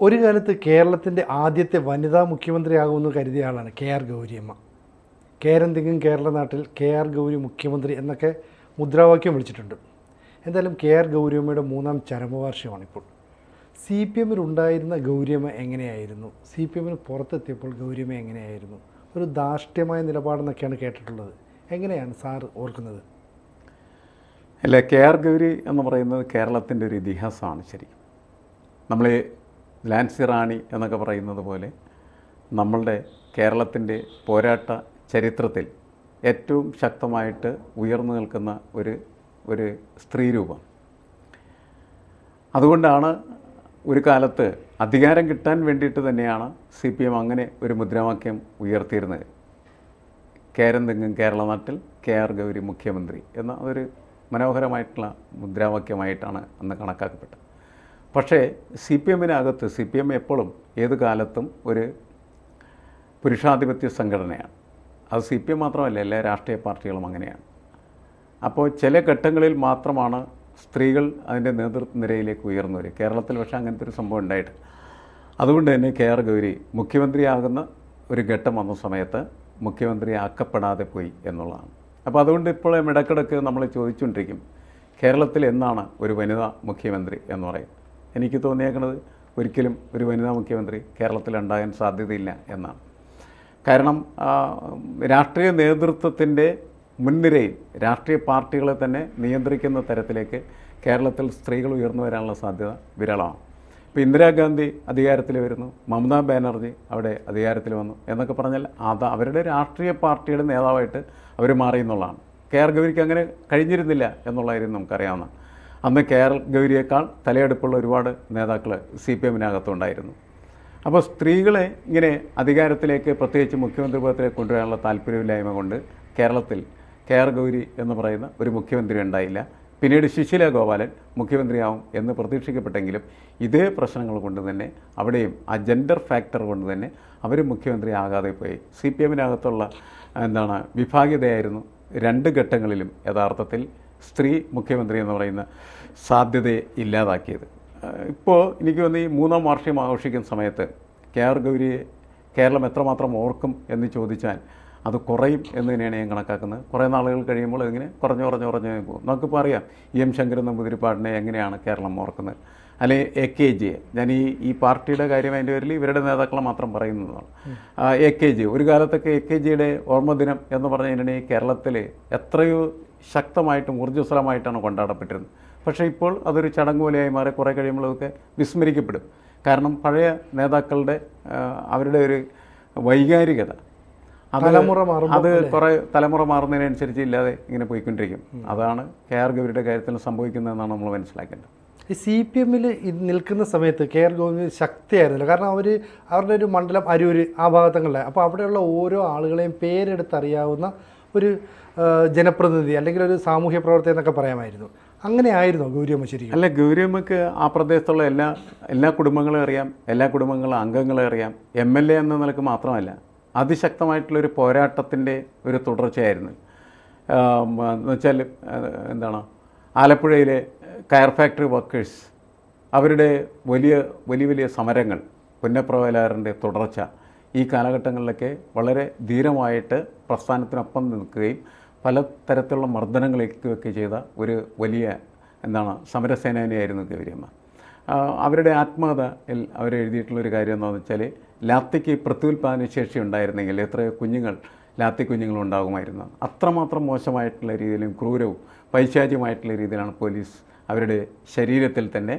ഒരു കാലത്ത് കേരളത്തിന്റെ ആദ്യത്തെ വനിതാ മുഖ്യമന്ത്രിയാകുമെന്ന് കരുതിയ ആളാണ് കെ ആർ ഗൗരിയമ്മ. കേരന്തിങ്ങും കേരള നാട്ടിൽ കെ ആർ ഗൗരി മുഖ്യമന്ത്രി എന്നൊക്കെ മുദ്രാവാക്യം വിളിച്ചിട്ടുണ്ട്. എന്തായാലും കെ ആർ ഗൗരിയമ്മയുടെ മൂന്നാം ചരമവാർഷികമാണിപ്പോൾ. സി പി എമ്മിൽ ഉണ്ടായിരുന്ന ഗൗരിയമ്മ എങ്ങനെയായിരുന്നു? സി പി എമ്മിന് പുറത്തെത്തിയപ്പോൾ ഗൗരിയമ്മ എങ്ങനെയായിരുന്നു? ഒരു ധാർഷ്ട്യമായ നിലപാടെന്നൊക്കെയാണ് കേട്ടിട്ടുള്ളത്. എങ്ങനെയാണ് സാർ ഓർക്കുന്നത്? അല്ല കെ ആർ ഗൗരി എന്ന് പറയുന്നത് കേരളത്തിന്റെ ഒരു ഇതിഹാസമാണ് ശരിക്കും നമ്മൾ ലാൻസി റാണി എന്നൊക്കെ പറയുന്നത് പോലെ നമ്മളുടെ കേരളത്തിന്റെ പോരാട്ട ചരിത്രത്തിൽ ഏറ്റവും ശക്തമായിട്ട് ഉയർന്നു നിൽക്കുന്ന ഒരു ഒരു സ്ത്രീരൂപം അതുകൊണ്ടാണ് ഒരു കാലത്ത് അധികാരം കിട്ടാൻ വേണ്ടിയിട്ട് തന്നെയാണ് സി പി എം അങ്ങനെ ഒരു മുദ്രാവാക്യം ഉയർത്തിയിരുന്നത്. കേരന്തെങ്ങും കേരള നാട്ടിൽ കെ ആർ ഗൗരി മുഖ്യമന്ത്രി എന്ന അതൊരു മനോഹരമായിട്ടുള്ള മുദ്രാവാക്യമായിട്ടാണ് അന്ന് കണക്കാക്കപ്പെട്ടത്. പക്ഷേ സി പി എമ്മിനകത്ത് സി പി എം എപ്പോഴും ഏത് കാലത്തും ഒരു പുരുഷാധിപത്യ സംഘടനയാണ്. അത് സി പി എം മാത്രമല്ല എല്ലാ രാഷ്ട്രീയ പാർട്ടികളും അങ്ങനെയാണ്. അപ്പോൾ ചില ഘട്ടങ്ങളിൽ മാത്രമാണ് സ്ത്രീകൾ അതിന്റെ നേതൃത്വ നിരയിലേക്ക് ഉയർന്നു വരിക. കേരളത്തിൽ പക്ഷേ അങ്ങനത്തെ ഒരു സംഭവം ഉണ്ടായിട്ട് അതുകൊണ്ട് തന്നെ കെ ആർ ഗൗരി മുഖ്യമന്ത്രിയാകുന്ന ഒരു ഘട്ടം വന്ന സമയത്ത് മുഖ്യമന്ത്രി ആക്കപ്പെടാതെ പോയി എന്നുള്ളതാണ്. അപ്പോൾ അതുകൊണ്ട് ഇപ്പോൾ ഇടക്കിടക്ക് നമ്മൾ ചോദിച്ചുകൊണ്ടിരിക്കും കേരളത്തിൽ എന്നാണ് ഒരു വനിതാ മുഖ്യമന്ത്രി എന്ന് പറയും എനിക്ക് തോന്നിയേക്കുന്നത് ഒരിക്കലും ഒരു വനിതാ മുഖ്യമന്ത്രി കേരളത്തിൽ ഉണ്ടാകാൻ സാധ്യതയില്ല എന്നാണ്. കാരണം രാഷ്ട്രീയ നേതൃത്വത്തിന്റെ മുൻനിരയിൽ രാഷ്ട്രീയ പാർട്ടികളെ തന്നെ നിയന്ത്രിക്കുന്ന തരത്തിലേക്ക് കേരളത്തിൽ സ്ത്രീകൾ ഉയർന്നു വരാനുള്ള സാധ്യത വിരളമാണ്. ഇപ്പോൾ ഇന്ദിരാഗാന്ധി അധികാരത്തിൽ വരുന്നു മമതാ ബാനർജി അവിടെ അധികാരത്തിൽ വന്നു എന്നൊക്കെ പറഞ്ഞാൽ അത് അവരുടെ രാഷ്ട്രീയ പാർട്ടിയുടെ നേതാവായിട്ട് അവർ മാറി എന്നുള്ളതാണ്. കെ ആർ ഗൗരിക്ക് അങ്ങനെ കഴിഞ്ഞിരുന്നില്ല എന്നുള്ള കാര്യം നമുക്കറിയാവുന്ന അന്ന് കെ ആർ ഗൗരിയേക്കാൾ തലയെടുപ്പുള്ള ഒരുപാട് നേതാക്കൾ സി പി എമ്മിനകത്തുണ്ടായിരുന്നു. അപ്പോൾ സ്ത്രീകളെ ഇങ്ങനെ അധികാരത്തിലേക്ക് പ്രത്യേകിച്ച് മുഖ്യമന്ത്രി പദത്തിലേക്ക് കൊണ്ടുവരാനുള്ള താല്പര്യമില്ലായ്മ കൊണ്ട് കേരളത്തിൽ കെ ആർ ഗൗരി എന്ന് പറയുന്ന ഒരു മുഖ്യമന്ത്രി ഉണ്ടായില്ല. പിന്നീട് ശിശില ഗോപാലൻ മുഖ്യമന്ത്രിയാവും എന്ന് പ്രതീക്ഷിക്കപ്പെട്ടെങ്കിലും ഇതേ പ്രശ്നങ്ങൾ കൊണ്ട് തന്നെ അവിടെയും ആ ജെൻഡർ ഫാക്ടർ കൊണ്ട് തന്നെ അവർ മുഖ്യമന്ത്രി ആകാതെ പോയി. സി പി എമ്മിനകത്തുള്ള എന്താണ് വിഭാഗീയതയായിരുന്നു രണ്ട് ഘട്ടങ്ങളിലും യഥാർത്ഥത്തിൽ സ്ത്രീ മുഖ്യമന്ത്രി എന്ന് പറയുന്ന സാധ്യതയെ ഇല്ലാതാക്കിയത്. ഇപ്പോൾ എനിക്ക് തോന്നി ഈ മൂന്നാം വാർഷികം ആഘോഷിക്കുന്ന സമയത്ത് കെ ആർ ഗൗരിയെ കേരളം എത്രമാത്രം ഓർക്കും എന്ന് ചോദിച്ചാൽ അത് കുറയും എന്ന് തന്നെയാണ് ഞാൻ കണക്കാക്കുന്നത്. കുറേ നാളുകൾ കഴിയുമ്പോൾ ഇങ്ങനെ കുറഞ്ഞു കുറഞ്ഞു കുറഞ്ഞു പോകും. നമുക്കിപ്പോൾ അറിയാം ഇ എം ശങ്കരൻ നമ്പൂതിരിപ്പാടിനെ എങ്ങനെയാണ് കേരളം ഓർക്കുന്നത്. അല്ലെങ്കിൽ എ കെ ജിയെ ഞാൻ ഈ ഈ പാർട്ടിയുടെ കാര്യം അതിന്റെ പേരിൽ ഇവരുടെ നേതാക്കളെ മാത്രം പറയുന്നതാണ്. എ കെ ജി ഒരു കാലത്തൊക്കെ എ കെ ജിയുടെ ഓർമ്മദിനം എന്ന് പറഞ്ഞു കഴിഞ്ഞിട്ടുണ്ടെങ്കിൽ കേരളത്തിൽ എത്രയോ ശക്തമായിട്ടും ഊർജസ്വലമായിട്ടാണ് കൊണ്ടാടപ്പെട്ടിരുന്നത്. പക്ഷേ ഇപ്പോൾ അതൊരു ചടങ്ങ് പോലെയായി മാറി കുറേ കഴിയുമ്പോഴൊക്കെ വിസ്മരിക്കപ്പെടും. കാരണം പഴയ നേതാക്കളുടെ അവരുടെ ഒരു വൈകാരികത. തലമുറ മാറും അത് കുറേ തലമുറ മാറുന്നതിനനുസരിച്ച് ഇല്ലാതെ ഇങ്ങനെ പോയിക്കൊണ്ടിരിക്കും. അതാണ് കെ ആർ ഗൗരിയുടെ കാര്യത്തിൽ സംഭവിക്കുന്നതെന്നാണ് നമ്മൾ മനസ്സിലാക്കേണ്ടത്. ഈ സി പി എമ്മിൽ നിൽക്കുന്ന സമയത്ത് കെ ആർ ഗോവിന്ദ് ശക്തിയായിരുന്നില്ല. കാരണം അവർ അവരുടെ ഒരു മണ്ഡലം അരൂര് ആ ഭാഗത്തങ്ങളിലെ അപ്പോൾ അവിടെയുള്ള ഓരോ ആളുകളെയും പേരെടുത്തറിയാവുന്ന ഒരു ജനപ്രതിനിധി അല്ലെങ്കിൽ ഒരു സാമൂഹ്യ പ്രവർത്തകൻ എന്നൊക്കെ പറയാമായിരുന്നു. അങ്ങനെ ആയിരുന്നു ഗൗരിയമ്മ ശരിക്കും? അല്ല ഗൗരിയമ്മക്ക് ആ പ്രദേശത്തുള്ള എല്ലാ എല്ലാ കുടുംബങ്ങളും അറിയാം എല്ലാ കുടുംബങ്ങളും അംഗങ്ങളെ അറിയാം. എം എൽ എ എന്ന നിലയ്ക്ക് മാത്രമല്ല അതിശക്തമായിട്ടുള്ളൊരു പോരാട്ടത്തിന്റെ ഒരു തുടർച്ചയായിരുന്നു. എന്നുവെച്ചാൽ എന്ന് വെച്ചാൽ എന്താണ് ആലപ്പുഴയിലെ കയർ ഫാക്ടറി വർക്കേഴ്സ് അവരുടെ വലിയ വലിയ വലിയ സമരങ്ങൾ പുന്നപ്രവലാറിന്റെ തുടർച്ച ഈ കാലഘട്ടങ്ങളിലൊക്കെ വളരെ ധീരമായിട്ട് പ്രസ്ഥാനത്തിനൊപ്പം നിൽക്കുകയും പല തരത്തിലുള്ള മർദ്ദനങ്ങളേക്കുകയൊക്കെ ചെയ്ത ഒരു വലിയ എന്താണ് സമരസേനാനിയായിരുന്നു ഗൗരിയമ്മ. അവരുടെ ആത്മകഥയിൽ അവരെഴുതിയിട്ടുള്ളൊരു കാര്യം എന്താണെന്ന് വെച്ചാൽ ലാത്തിക്ക് പ്രത്യുൽപാദന ശേഷി ഉണ്ടായിരുന്നെങ്കിൽ എത്രയോ കുഞ്ഞുങ്ങൾ ലാത്തി കുഞ്ഞുങ്ങൾ ഉണ്ടാകുമായിരുന്നു. അത്രമാത്രം മോശമായിട്ടുള്ള രീതിയിലും ക്രൂരവും പൈശാചികമായിട്ടുള്ള രീതിയിലാണ് പോലീസ് അവരുടെ ശരീരത്തിൽ തന്നെ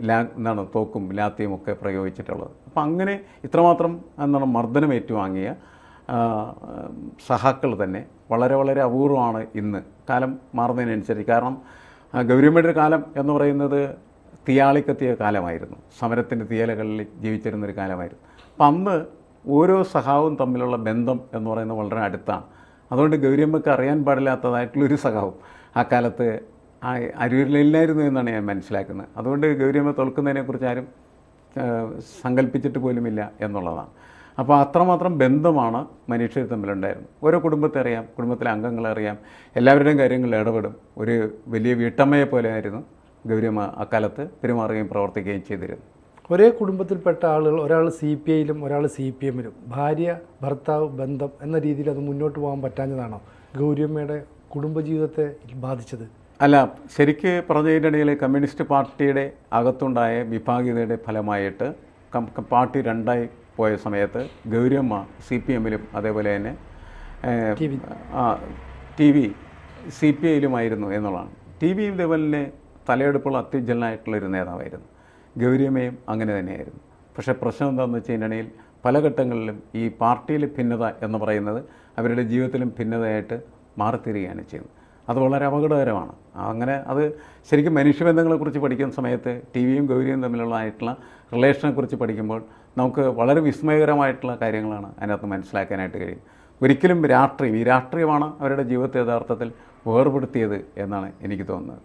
ലാ എന്താണ് തോക്കും ലാത്തിയും ഒക്കെ പ്രയോഗിച്ചിട്ടുള്ളത്. അപ്പം അങ്ങനെ ഇത്രമാത്രം എന്താണ് മർദ്ദനം ഏറ്റുവാങ്ങിയ സഹാക്കൾ തന്നെ വളരെ വളരെ അപൂർവമാണ് ഇന്ന്. കാലം മാറുന്നതിനനുസരിച്ച്. കാരണം ഗൗരവമായിട്ടൊരു കാലം എന്ന് പറയുന്നത് തീയാളിക്കത്തിയ കാലമായിരുന്നു. സമരത്തിന്റെ തീയലകളിൽ ജീവിച്ചിരുന്നൊരു കാലമായിരുന്നു. അപ്പം അന്ന് ഓരോ സഹാവും തമ്മിലുള്ള ബന്ധം എന്ന് പറയുന്നത് വളരെ അടുത്താണ്. അതുകൊണ്ട് ഗൗരിയമ്മക്ക് അറിയാൻ പാടില്ലാത്തതായിട്ടുള്ളൊരു സഹാവും ആ കാലത്ത് അരൂരിലില്ലായിരുന്നു എന്നാണ് ഞാൻ മനസ്സിലാക്കുന്നത്. അതുകൊണ്ട് ഗൗരിയമ്മ തോൽക്കുന്നതിനെക്കുറിച്ച് ആരും സങ്കല്പിച്ചിട്ട് പോലുമില്ല എന്നുള്ളതാണ്. അപ്പോൾ അത്രമാത്രം ബന്ധമാണ് മനുഷ്യർ തമ്മിലുണ്ടായിരുന്നു ഓരോ കുടുംബത്തെ അറിയാം കുടുംബത്തിലെ അംഗങ്ങളെ അറിയാം എല്ലാവരുടെയും കാര്യങ്ങളിൽ ഇടപെടും. ഒരു വലിയ വീട്ടമ്മയെ പോലെ ആയിരുന്നു ഗൗരിയമ്മ അക്കാലത്ത് പെരുമാറുകയും പ്രവർത്തിക്കുകയും ചെയ്തിരുന്നു ഒരേ കുടുംബത്തിൽപ്പെട്ട ആളുകൾ ഒരാൾ സി പി ഐയിലും ഒരാൾ സി പി എമ്മിലും ഭാര്യ ഭർത്താവ് ബന്ധം എന്ന രീതിയിൽ അത് മുന്നോട്ട് പോകാൻ പറ്റാഞ്ഞതാണോ ഗൗരിയമ്മയുടെ കുടുംബജീവിതത്തെ ബാധിച്ചത്? അല്ല ശരിക്ക് പറഞ്ഞതിനിടയിൽ കമ്മ്യൂണിസ്റ്റ് പാർട്ടിയുടെ അകത്തുണ്ടായ വിഭാഗീയതയുടെ ഫലമായിട്ട് പാർട്ടി രണ്ടായി പോയ സമയത്ത് ഗൗരിയമ്മ സി പി എമ്മിലും അതേപോലെ തന്നെ ടി വി. സി പി ഐയിലുമായിരുന്നു എന്നുള്ളതാണ്. ടി ഇതേപോലെ തന്നെ തലയെടുപ്പുള്ള അത്യുജ്വലനായിട്ടുള്ളൊരു നേതാവായിരുന്നു. ഗൗരിയമ്മയും അങ്ങനെ തന്നെയായിരുന്നു. പക്ഷേ പ്രശ്നം എന്താണെന്ന് വെച്ച് കഴിഞ്ഞിട്ടുണ്ടെങ്കിൽ പല ഘട്ടങ്ങളിലും ഈ പാർട്ടിയിലെ ഭിന്നത എന്ന് പറയുന്നത് അവരുടെ ജീവിതത്തിലും ഭിന്നതയായിട്ട് മാറിത്തീരുകയാണ് ചെയ്യുന്നത്. അത് വളരെ അപകടകരമാണ്. അങ്ങനെ അത് ശരിക്കും മനുഷ്യബന്ധങ്ങളെക്കുറിച്ച് പഠിക്കുന്ന സമയത്ത് ടി വിയും ഗൗരിയും തമ്മിലുള്ളതായിട്ടുള്ള റിലേഷനെക്കുറിച്ച് പഠിക്കുമ്പോൾ നമുക്ക് വളരെ വിസ്മയകരമായിട്ടുള്ള കാര്യങ്ങളാണ് അതിനകത്ത് മനസ്സിലാക്കാനായിട്ട് കഴിയും. ഒരിക്കലും രാഷ്ട്രീയം ഈ രാഷ്ട്രീയമാണ് അവരുടെ ജീവിതത്തെ യഥാർത്ഥത്തിൽ വേർപെടുത്തിയത് എന്നാണ് എനിക്ക് തോന്നുന്നത്.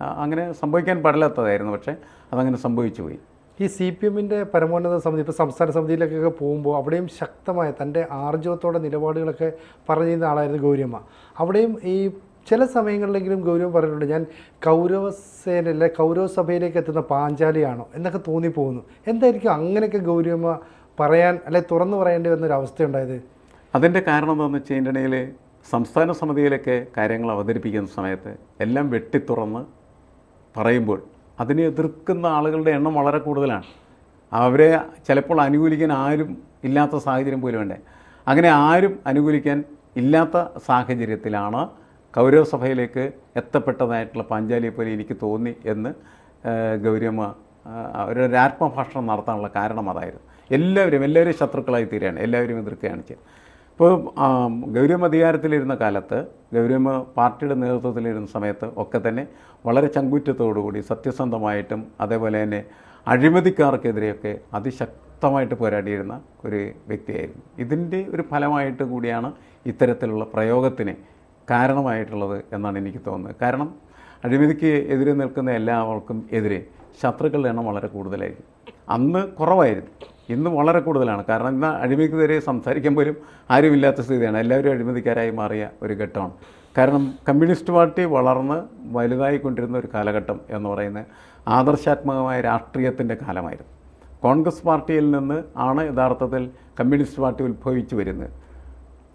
അങ്ങനെ സംഭവിക്കാൻ പാടില്ലാത്തതായിരുന്നു പക്ഷേ അതങ്ങനെ സംഭവിച്ചു പോയി. ഈ സി പി എമ്മിന്റെ പരമോന്നത സമിതി ഇപ്പോൾ സംസ്ഥാന സമിതിയിലേക്കൊക്കെ പോകുമ്പോൾ അവിടെയും ശക്തമായ തന്റെ ആർജവത്തോടെ നിലപാടുകളൊക്കെ പറഞ്ഞു ചെയ്യുന്ന ആളായിരുന്നു ഗൗരിയമ്മ. അവിടെയും ഈ ചില സമയങ്ങളിലെങ്കിലും ഗൗരവം പറഞ്ഞിട്ടുണ്ട് ഞാൻ കൗരവസേനയിലെ കൗരവ സഭയിലേക്ക് എത്തുന്ന പാഞ്ചാലിയാണോ എന്നൊക്കെ തോന്നിപ്പോകുന്നു. എന്തായിരിക്കും അങ്ങനെയൊക്കെ ഗൗരവ പറയാൻ അല്ലെ തുറന്നു പറയേണ്ടി വന്നൊരവസ്ഥ അവസ്ഥയുണ്ടായത്? അതിന്റെ കാരണം എന്താണെന്ന് വെച്ച് കഴിഞ്ഞിട്ടുണ്ടെങ്കിൽ സംസ്ഥാന സമിതിയിലൊക്കെ കാര്യങ്ങൾ അവതരിപ്പിക്കുന്ന സമയത്ത് എല്ലാം വെട്ടിത്തുറന്ന് പറയുമ്പോൾ അതിനെ എതിർക്കുന്ന ആളുകളുടെ എണ്ണം വളരെ കൂടുതലാണ്. അവരെ ചിലപ്പോൾ അനുകൂലിക്കാൻ ആരും ഇല്ലാത്ത സാഹചര്യം പോലും വേണ്ടേ അങ്ങനെ ആരും അനുകൂലിക്കാൻ ഇല്ലാത്ത സാഹചര്യത്തിലാണ് കൗരവസഭയിലേക്ക് എത്തപ്പെട്ടതായിട്ടുള്ള പാഞ്ചാലിയെ പോലെ എനിക്ക് തോന്നി എന്ന് ഗൗരിയമ്മ ഒരു ആത്മഭാഷണം നടത്താനുള്ള കാരണം അതായിരുന്നു. എല്ലാവരും എല്ലാവരും ശത്രുക്കളായി തീരുകയാണ് എല്ലാവരും എതിർക്കുകയാണ് ചെയ്യുന്നത് ഇപ്പോൾ ഗൗരിയമ്മ അധികാരത്തിലിരുന്ന കാലത്ത് ഗൗരിയമ്മ പാർട്ടിയുടെ നേതൃത്വത്തിലിരുന്ന സമയത്ത് ഒക്കെ തന്നെ വളരെ ചങ്കുറ്റത്തോടുകൂടി സത്യസന്ധമായിട്ടും അതേപോലെ തന്നെ അഴിമതിക്കാർക്കെതിരെയൊക്കെ അതിശക്തമായിട്ട് പോരാടിയിരുന്ന ഒരു വ്യക്തിയായിരുന്നു. ഇതിന്റെ ഒരു ഫലമായിട്ട് കൂടിയാണ് ഇത്തരത്തിലുള്ള പ്രയോഗത്തിന് കാരണമായിട്ടുള്ളത് എന്നാണ് എനിക്ക് തോന്നുന്നത്. കാരണം അഴിമതിക്ക് എതിരെ നിൽക്കുന്ന എല്ലാവർക്കും എതിരെ ശത്രുക്കളുടെ എണ്ണം വളരെ കൂടുതലായിരിക്കും. അന്ന് കുറവായിരുന്നു. ഇന്ന് വളരെ കൂടുതലാണ്. കാരണം ഇന്ന് അഴിമതിക്കെതിരെ സംസാരിക്കാൻ പോലും ആരുമില്ലാത്ത സ്ഥിതിയാണ്. എല്ലാവരും അഴിമതിക്കാരായി മാറിയ ഒരു ഘട്ടമാണ്. കാരണം കമ്മ്യൂണിസ്റ്റ് പാർട്ടി വളർന്ന് വലുതായിക്കൊണ്ടിരുന്ന ഒരു കാലഘട്ടം എന്ന് പറയുന്നത് ആദർശാത്മകമായ രാഷ്ട്രീയത്തിന്റെ കാലമായിരുന്നു. കോൺഗ്രസ് പാർട്ടിയിൽ നിന്ന് ആണ് യഥാർത്ഥത്തിൽ കമ്മ്യൂണിസ്റ്റ് പാർട്ടി ഉത്ഭവിച്ചു വരുന്നത്.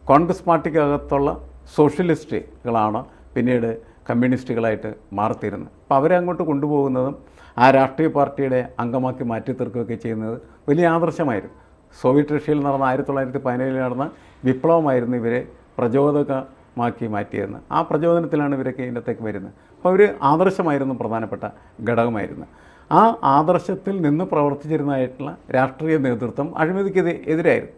കോൺഗ്രസ് പാർട്ടിക്കകത്തുള്ള സോഷ്യലിസ്റ്റുകളാണ് പിന്നീട് കമ്മ്യൂണിസ്റ്റുകളായിട്ട് മാറിത്തീരുന്നത്. അപ്പോൾ അവരെ അങ്ങോട്ട് കൊണ്ടുപോകുന്നതും ആ രാഷ്ട്രീയ പാർട്ടിയുടെ അംഗമാക്കി മാറ്റി തീർക്കുകയൊക്കെ ചെയ്യുന്നത് വലിയ ആദർശമായിരുന്നു. സോവിയറ്റ് റഷ്യയിൽ നടന്ന ആയിരത്തി തൊള്ളായിരത്തി പതിനേഴിൽ നടന്ന വിപ്ലവമായിരുന്നു ഇവരെ പ്രചോദകമാക്കി മാറ്റിയതെന്ന്. ആ പ്രചോദനത്തിലാണ് ഇവരൊക്കെ ഇതിനകത്തേക്ക് വരുന്നത്. അപ്പോൾ അവർ ആദർശമായിരുന്നു പ്രധാനപ്പെട്ട ഘടകമായിരുന്നു. ആ ആദർശത്തിൽ നിന്ന് പ്രവർത്തിച്ചിരുന്നതായിട്ടുള്ള രാഷ്ട്രീയ നേതൃത്വം അഴിമതിക്കെതിരെ എതിരായിരുന്നു.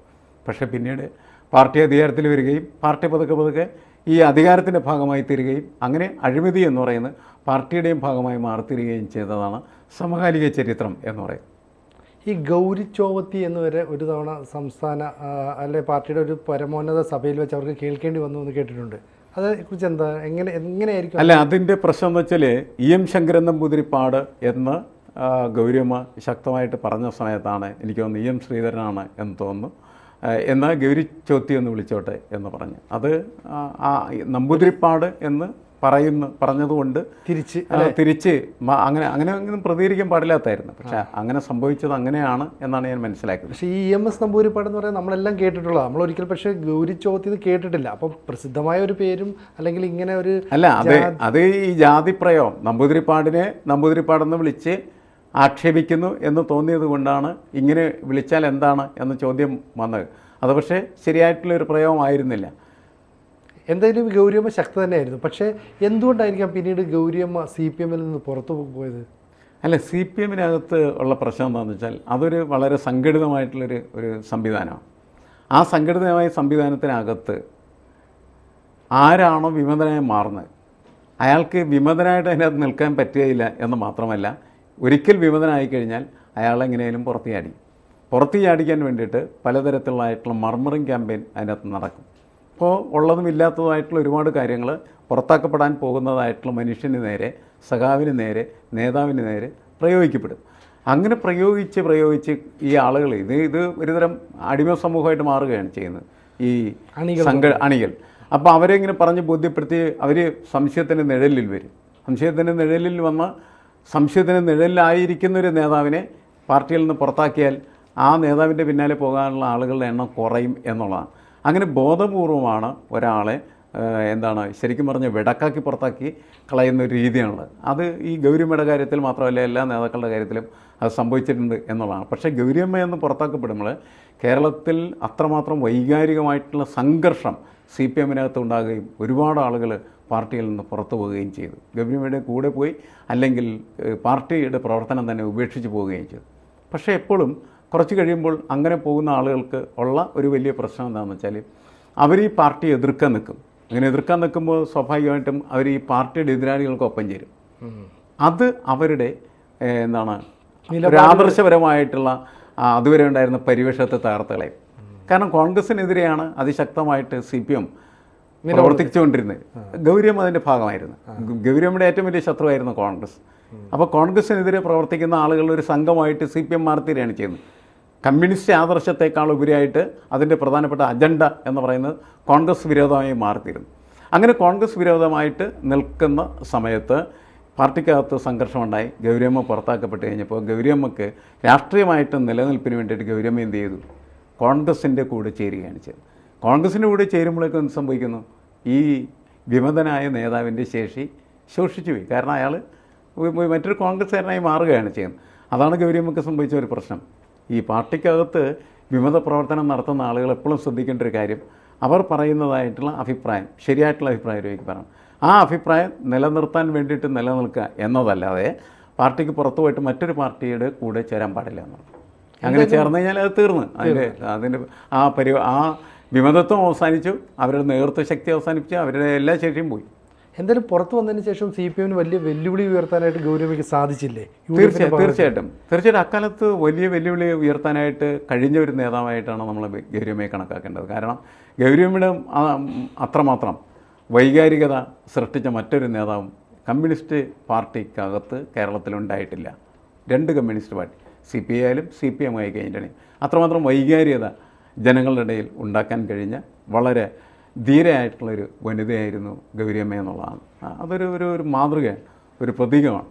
പക്ഷേ പിന്നീട് പാർട്ടി അധികാരത്തിൽ വരികയും പാർട്ടി പതുക്കെ പതുക്കെ ഈ അധികാരത്തിന്റെ ഭാഗമായി തീരുകയും അങ്ങനെ അഴിമതി എന്ന് പറയുന്നത് പാർട്ടിയുടെയും ഭാഗമായി മാറിത്തീരുകയും ചെയ്തതാണ് സമകാലിക ചരിത്രം എന്ന് പറയും ഈ ഗൗരി ചോവത്തി എന്ന് വരെ ഒരു തവണ സംസ്ഥാന അല്ലെ പാർട്ടിയുടെ ഒരു പരമോന്നത സഭയിൽ വെച്ച് അവർക്ക് കേൾക്കേണ്ടി വന്നു എന്ന് കേട്ടിട്ടുണ്ട്. അതേക്കുറിച്ച് എന്താ? എങ്ങനെ എങ്ങനെയായിരിക്കും? അല്ല അതിന്റെ പ്രശ്നം എന്ന് വെച്ചാൽ ഇ എം ശങ്കരൻ നമ്പൂതിരിപ്പാട് എന്ന് ഗൗരിയമ്മ ശക്തമായിട്ട് പറഞ്ഞ സമയത്താണ് എനിക്ക് തോന്നുന്നു ഇ എം ശ്രീധരനാണ് എന്ന് തോന്നുന്നു. എന്നാൽ ഗൗരി ചോത്തി എന്ന് വിളിച്ചോട്ടെ എന്ന് പറഞ്ഞു. അത് ആ, നമ്പൂതിരിപ്പാട് എന്ന് പറയുന്നു പറഞ്ഞതുകൊണ്ട് തിരിച്ച് തിരിച്ച് അങ്ങനെ അങ്ങനെ ഒന്നും പ്രതികരിക്കാൻ പാടില്ലാത്തായിരുന്നു. പക്ഷെ അങ്ങനെ സംഭവിച്ചത് അങ്ങനെയാണ് എന്നാണ് ഞാൻ മനസ്സിലാക്കുന്നത്. പക്ഷേ ഈ ഇ എം എസ് നമ്പൂരിപ്പാട് എന്ന് പറയുന്നത് നമ്മളെല്ലാം കേട്ടിട്ടുള്ളൂ നമ്മൾ ഒരിക്കൽ പക്ഷേ ഗൗരി ചോവത്തി എന്ന് കേട്ടിട്ടില്ല. അപ്പം പ്രസിദ്ധമായ ഒരു പേരും അല്ലെങ്കിൽ ഇങ്ങനെ ഒരു അല്ല അത് അത് ഈ ജാതിപ്രയോഗം നമ്പൂതിരിപ്പാടിനെ നമ്പൂതിരിപ്പാടെന്ന് വിളിച്ച് ആക്ഷേപിക്കുന്നു എന്ന് തോന്നിയതുകൊണ്ടാണ് ഇങ്ങനെ വിളിച്ചാൽ എന്താണ് എന്ന ചോദ്യം വന്നത്. അത് പക്ഷേ ശരിയായിട്ടുള്ളൊരു പ്രയോഗമായിരുന്നില്ല. എന്തായാലും ഗൗരിയമ്മ ശക്തി തന്നെയായിരുന്നു. പക്ഷേ എന്തുകൊണ്ടായിരിക്കാം പിന്നീട് ഗൗരിയമ്മ സി പി എമ്മിൽ നിന്ന് പുറത്തു പോയത്? അല്ല സി പി എമ്മിനകത്ത് ഉള്ള പ്രശ്നം എന്താണെന്ന് വെച്ചാൽ അതൊരു വളരെ സംഘടിതമായിട്ടുള്ളൊരു ഒരു സംവിധാനമാണ്. ആ സംഘടിതമായ സംവിധാനത്തിനകത്ത് ആരാണോ വിമതനായി മാറുന്നത്? അയാൾക്ക് വിമതനായിട്ട് അതിനകത്ത് നിൽക്കാൻ പറ്റുകയില്ല എന്ന് മാത്രമല്ല ഒരിക്കൽ വിമതനായി കഴിഞ്ഞാൽ അയാൾ എങ്ങനെയാലും പുറത്ത് ചാടി. പുറത്ത് ചാടിക്കാൻ വേണ്ടിയിട്ട് പലതരത്തിലുള്ളതായിട്ടുള്ള മർമറിങ് ക്യാമ്പയിൻ അതിനകത്ത് നടക്കും. അപ്പോൾ ഉള്ളതും ഇല്ലാത്തതുമായിട്ടുള്ള ഒരുപാട് കാര്യങ്ങൾ പുറത്താക്കപ്പെടാൻ പോകുന്നതായിട്ടുള്ള മനുഷ്യന് നേരെ സഖാവിന് നേരെ നേതാവിന് നേരെ പ്രയോഗിക്കപ്പെടും. അങ്ങനെ പ്രയോഗിച്ച് പ്രയോഗിച്ച് ഈ ആളുകൾ ഇത് ഇത് ഒരുതരം അടിമ സമൂഹമായിട്ട് മാറുകയാണ് ചെയ്യുന്നത്. ഈ അണികൾ സംഘ അണികൾ. അപ്പോൾ അവരെ ഇങ്ങനെ പറഞ്ഞ് ബോധ്യപ്പെടുത്തി അവർ സംശയത്തിന്റെ നിഴലിൽ വരും. സംശയത്തിന്റെ നിഴലിൽ വന്ന് സംശയത്തിന്റെ നിഴലിലായിരിക്കുന്ന ഒരു നേതാവിനെ പാർട്ടിയിൽ നിന്ന് പുറത്താക്കിയാൽ ആ നേതാവിന്റെ പിന്നാലെ പോകാനുള്ള ആളുകളുടെ എണ്ണം കുറയും എന്നുള്ളതാണ്. അങ്ങനെ ബോധപൂർവമാണ് ഒരാളെ എന്താണ് ശരിക്കും പറഞ്ഞ് വെടക്കാക്കി പുറത്താക്കി കളയുന്ന ഒരു രീതിയാണുള്ളത്. അത് ഈ ഗൗരിയമ്മയുടെ കാര്യത്തിൽ മാത്രമല്ല എല്ലാ നേതാക്കളുടെ കാര്യത്തിലും അത് സംഭവിച്ചിട്ടുണ്ട് എന്നുള്ളതാണ്. പക്ഷേ ഗൗരിയമ്മ എന്ന് പുറത്താക്കപ്പെടുമ്പോൾ കേരളത്തിൽ അത്രമാത്രം വൈകാരികമായിട്ടുള്ള സംഘർഷം സി പി എമ്മിനകത്ത് ഉണ്ടാകുകയും ഒരുപാട് ആളുകൾ പാർട്ടിയിൽ നിന്ന് പുറത്തു പോവുകയും ചെയ്തു. ഗൗരിയമ്മയുടെ കൂടെ പോയി അല്ലെങ്കിൽ പാർട്ടിയുടെ പ്രവർത്തനം തന്നെ ഉപേക്ഷിച്ച് പോവുകയും ചെയ്തു. പക്ഷേ എപ്പോഴും കുറച്ച് കഴിയുമ്പോൾ അങ്ങനെ പോകുന്ന ആളുകൾക്ക് ഉള്ള ഒരു വലിയ പ്രശ്നം എന്താണെന്ന് വെച്ചാൽ അവർ ഈ പാർട്ടി എതിർക്കാൻ നിൽക്കും. അങ്ങനെ എതിർക്കാൻ നിൽക്കുമ്പോൾ സ്വാഭാവികമായിട്ടും അവർ ഈ പാർട്ടിയുടെ എതിരാളികൾക്കൊപ്പം ചേരും. അത് അവരുടെ എന്താണ് ഒരു ആദർശപരമായിട്ടുള്ള അതുവരെ ഉണ്ടായിരുന്ന പരിവേഷത്തെ തകർത്തുകളയും കാരണം കോൺഗ്രസിനെതിരെയാണ് അതിശക്തമായിട്ട് സി പി എം പ്രവർത്തിച്ചുകൊണ്ടിരുന്നത് ഗൗരിയം അതിന്റെ ഭാഗമായിരുന്നു. ഗൗരിയമ്മയുടെ ഏറ്റവും വലിയ ശത്രുവായിരുന്നു കോൺഗ്രസ്. അപ്പോൾ കോൺഗ്രസിനെതിരെ പ്രവർത്തിക്കുന്ന ആളുകൾ ഒരു സംഘമായിട്ട് സി പി എം മാർത്തിരിയാണ് ചെയ്യുന്നത്. കമ്മ്യൂണിസ്റ്റ് ആദർശത്തെക്കാൾ ഉപരിയായിട്ട് അതിന്റെ പ്രധാനപ്പെട്ട അജണ്ട എന്ന് പറയുന്നത് കോൺഗ്രസ് വിരോധമായി മാറിത്തീരുന്നു. അങ്ങനെ കോൺഗ്രസ് വിരോധമായിട്ട് നിൽക്കുന്ന സമയത്ത് പാർട്ടിക്കകത്ത് സംഘർഷമുണ്ടായി. ഗൗരിയമ്മ പുറത്താക്കപ്പെട്ട് കഴിഞ്ഞപ്പോൾ ഗൗരിയമ്മക്ക് രാഷ്ട്രീയമായിട്ട് നിലനിൽപ്പിന് വേണ്ടിയിട്ട് ഗൗരിയമ്മ എന്ത് ചെയ്തു? കോൺഗ്രസിന്റെ കൂടെ ചേരുകയാണ് ചെയ്തത്. കോൺഗ്രസിന്റെ കൂടെ ചേരുമ്പോഴേക്കും എന്ത് സംഭവിക്കുന്നു? ഈ വിമതനായ നേതാവിന്റെ ശേഷി ശോഷിച്ചു പോയി. കാരണം അയാൾ മറ്റൊരു കോൺഗ്രസ്സുകാരനായി മാറുകയാണ് ചെയ്യുന്നത്. അതാണ് ഗൗരിയമ്മക്ക് സംഭവിച്ച ഒരു പ്രശ്നം. ഈ പാർട്ടിക്കകത്ത് വിമത പ്രവർത്തനം നടത്തുന്ന ആളുകൾ എപ്പോഴും ശ്രദ്ധിക്കേണ്ട ഒരു കാര്യം അവർ പറയുന്നതായിട്ടുള്ള അഭിപ്രായം ശരിയായിട്ടുള്ള അഭിപ്രായം എനിക്ക് പറയണം. ആ അഭിപ്രായം നിലനിർത്താൻ വേണ്ടിയിട്ട് നിലനിൽക്കുക എന്നതല്ലാതെ പാർട്ടിക്ക് പുറത്തു പോയിട്ട് മറ്റൊരു പാർട്ടിയുടെ കൂടെ ചേരാൻ പാടില്ല എന്നുള്ളത് അങ്ങനെ ചേർന്ന് കഴിഞ്ഞാൽ അത് തീർന്ന്. അതിന്റെ അതിന്റെ ആ പരി ആ വിമതത്വം അവസാനിച്ചു. അവരുടെ നേതൃത്വ ശക്തി അവസാനിപ്പിച്ചു. അവരുടെ എല്ലാ ശേഷിയും പോയി. എന്തായാലും പുറത്തു വന്നതിന് ശേഷം സി പി എമ്മിന് വലിയ വെല്ലുവിളി ഉയർത്താനായിട്ട് ഗൗരവയ്ക്ക് സാധിച്ചില്ലേ? തീർച്ചയായും തീർച്ചയായിട്ടും. തീർച്ചയായിട്ടും അക്കാലത്ത് വലിയ വെല്ലുവിളി ഉയർത്താനായിട്ട് കഴിഞ്ഞ ഒരു നേതാവായിട്ടാണ് നമ്മൾ ഗൗരിയമ്മയെ കണക്കാക്കേണ്ടത്. കാരണം ഗൗരിയമ്മയുടെ അത്രമാത്രം വൈകാരികത സൃഷ്ടിച്ച മറ്റൊരു നേതാവും കമ്മ്യൂണിസ്റ്റ് പാർട്ടിക്കകത്ത് കേരളത്തിലുണ്ടായിട്ടില്ല. രണ്ട് communist party C P I ആയാലും സി പി എം ആയി കഴിഞ്ഞിട്ടുണ്ടെങ്കിൽ അത്രമാത്രം വൈകാരികത ജനങ്ങളുടെ ഇടയിൽ ഉണ്ടാക്കാൻ കഴിഞ്ഞ വളരെ ധീരയായിട്ടുള്ളൊരു വനിതയായിരുന്നു ഗൗരിയമ്മ എന്നുള്ളതാണ്. അതൊരു ഒരു ഒരു മാതൃകയാണ് ഒരു പ്രതീകമാണ്.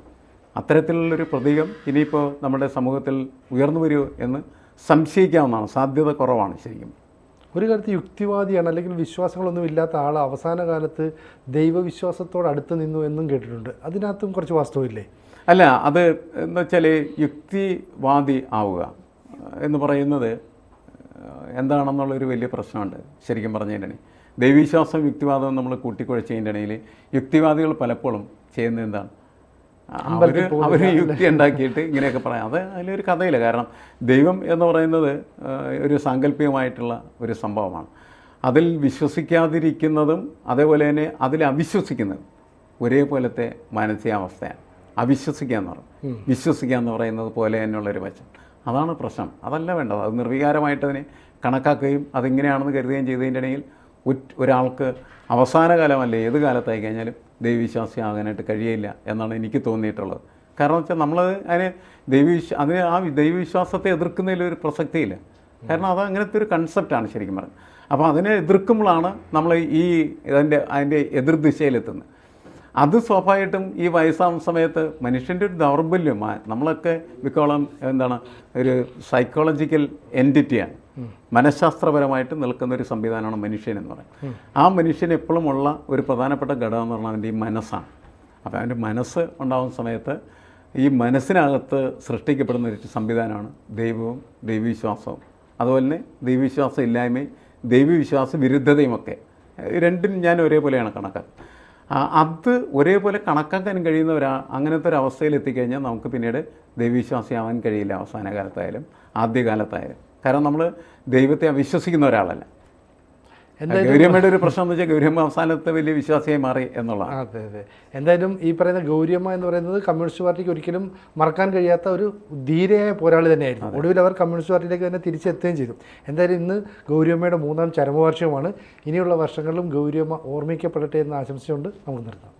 അത്തരത്തിലുള്ളൊരു പ്രതീകം ഇനിയിപ്പോൾ നമ്മുടെ സമൂഹത്തിൽ ഉയർന്നു വരുമോ എന്ന് സംശയിക്കാവുന്നതാണ്. സാധ്യത കുറവാണ് ശരിക്കും. ഒരു കാര്യത്തിൽ യുക്തിവാദിയാണ് അല്ലെങ്കിൽ വിശ്വാസങ്ങളൊന്നും ഇല്ലാത്ത ആൾ അവസാന കാലത്ത് ദൈവവിശ്വാസത്തോട് അടുത്ത് നിന്നു എന്നും കേട്ടിട്ടുണ്ട്. അതിനകത്തും കുറച്ച് വാസ്തവമില്ലേ? അല്ല അത് എന്ന് വെച്ചാൽ യുക്തിവാദി ആവുക എന്ന് പറയുന്നത് എന്താണെന്നുള്ളൊരു വലിയ പ്രശ്നമുണ്ട് ശരിക്കും പറഞ്ഞതിന്റെ ദൈവവിശ്വാസം യുക്തിവാദവും നമ്മൾ കൂട്ടിക്കുഴച്ചതിന്റെ ഇടയിൽ യുക്തിവാദികൾ പലപ്പോഴും ചെയ്യുന്നത് എന്താണ്? അവർ അവർ യുക്തി ഉണ്ടാക്കിയിട്ട് ഇങ്ങനെയൊക്കെ പറയാം. അത് അതിലൊരു കഥയില്ല. കാരണം ദൈവം എന്ന് പറയുന്നത് ഒരു സാങ്കല്പികമായിട്ടുള്ള ഒരു സംഭവമാണ്. അതിൽ വിശ്വസിക്കാതിരിക്കുന്നതും അതേപോലെ തന്നെ അതിൽ അവിശ്വസിക്കുന്നതും ഒരേപോലത്തെ മാനസികാവസ്ഥയാണ്. അവിശ്വസിക്കുക എന്ന് പറയും വിശ്വസിക്കുക എന്ന് പറയുന്നത് പോലെ തന്നെയുള്ളൊരു വശം. അതാണ് പ്രശ്നം. അതല്ല വേണ്ടത്. അത് നിർവികാരമായിട്ട് അതിനെ കണക്കാക്കുകയും അതിങ്ങനെയാണെന്ന് കരുതുകയും ചെയ്തതിന്റെ ഇടയിൽ ഒരാൾക്ക് അവസാന കാലമല്ല ഏത് കാലത്തായി കഴിഞ്ഞാലും ദൈവവിശ്വാസി ആകാനായിട്ട് കഴിയില്ല എന്നാണ് എനിക്ക് തോന്നിയിട്ടുള്ളത്. കാരണം വെച്ചാൽ നമ്മൾ അതിനെ ദൈവവിശ്വ അതിന് ആ ദൈവവിശ്വാസത്തെ എതിർക്കുന്നതിൽ ഒരു പ്രസക്തിയില്ല. കാരണം അത് അങ്ങനത്തെ ഒരു കൺസെപ്റ്റാണ് ശരിക്കും പറഞ്ഞത് അപ്പോൾ അതിനെ എതിർക്കുമ്പോഴാണ് നമ്മൾ ഈ അതിന്റെ അതിന്റെ എതിർദിശയിലെത്തുന്നത് അത് സ്വാഭാവികമായിട്ടും ഈ വയസ്സാവുന്ന സമയത്ത് മനുഷ്യന്റെ ഒരു ദൗർബല്യം നമ്മളൊക്കെ മിക്കോളം എന്താണ് ഒരു സൈക്കോളജിക്കൽ എന്റിറ്റിയാണ് മനഃശാസ്ത്രപരമായിട്ട് നിൽക്കുന്ന ഒരു സംവിധാനമാണ് മനുഷ്യൻ എന്ന് പറയുന്നത്. ആ മനുഷ്യൻ എപ്പോഴും ഉള്ള ഒരു പ്രധാനപ്പെട്ട ഘടകം എന്ന് പറഞ്ഞാൽ അവന്റെ ഈ മനസ്സാണ്. അപ്പോൾ അവന്റെ മനസ്സ് ഉണ്ടാകുന്ന സമയത്ത് ഈ മനസ്സിനകത്ത് സൃഷ്ടിക്കപ്പെടുന്ന ഒരു സംവിധാനമാണ് ദൈവവും ദൈവവിശ്വാസവും. അതുപോലെ തന്നെ ദൈവവിശ്വാസം ഇല്ലായ്മയും ദൈവവിശ്വാസ വിരുദ്ധതയുമൊക്കെ. രണ്ടും ഞാൻ ഒരേപോലെയാണ് കണക്കാക്കുന്നത്. അത് ഒരേപോലെ കണക്കാക്കാൻ കഴിയുന്ന ഒരാ അങ്ങനത്തെ ഒരു അവസ്ഥയിൽ എത്തിക്കഴിഞ്ഞാൽ നമുക്ക് പിന്നീട് ദൈവവിശ്വാസിയാവാൻ കഴിയില്ല അവസാന കാലത്തായാലും ആദ്യകാലത്തായാലും. കാരണം നമ്മൾ ദൈവത്തെ അവിശ്വസിക്കുന്ന ഒരാളല്ല. ഗൗരിയമ്മയുടെ ഒരു പ്രശ്നം എന്ന് വെച്ചാൽ ഗൗരിയമ്മ അവസാനത്തെ വലിയ വിശ്വാസിയായി മാറി എന്നുള്ളതാണ്. അതെ അതെ. എന്തായാലും ഈ പറയുന്ന ഗൗരിയമ്മ എന്ന് പറയുന്നത് കമ്മ്യൂണിസ്റ്റ് പാർട്ടിക്ക് ഒരിക്കലും മറക്കാൻ കഴിയാത്ത ഒരു ധീരയായ പോരാളി തന്നെയായിരുന്നു. ഒടുവിൽ അവർ കമ്മ്യൂണിസ്റ്റ് പാർട്ടിയിലേക്ക് തന്നെ തിരിച്ചെത്തുകയും ചെയ്തു. എന്തായാലും ഇന്ന് ഗൗരിയമ്മയുടെ മൂന്നാം ചരമവാർഷികമാണ്. ഇനിയുള്ള വർഷങ്ങളിലും ഗൗരിയമ്മ ഓർമ്മിക്കപ്പെടട്ടെ എന്ന് ആശംസിച്ചുകൊണ്ട് നമുക്ക് നിർത്താം.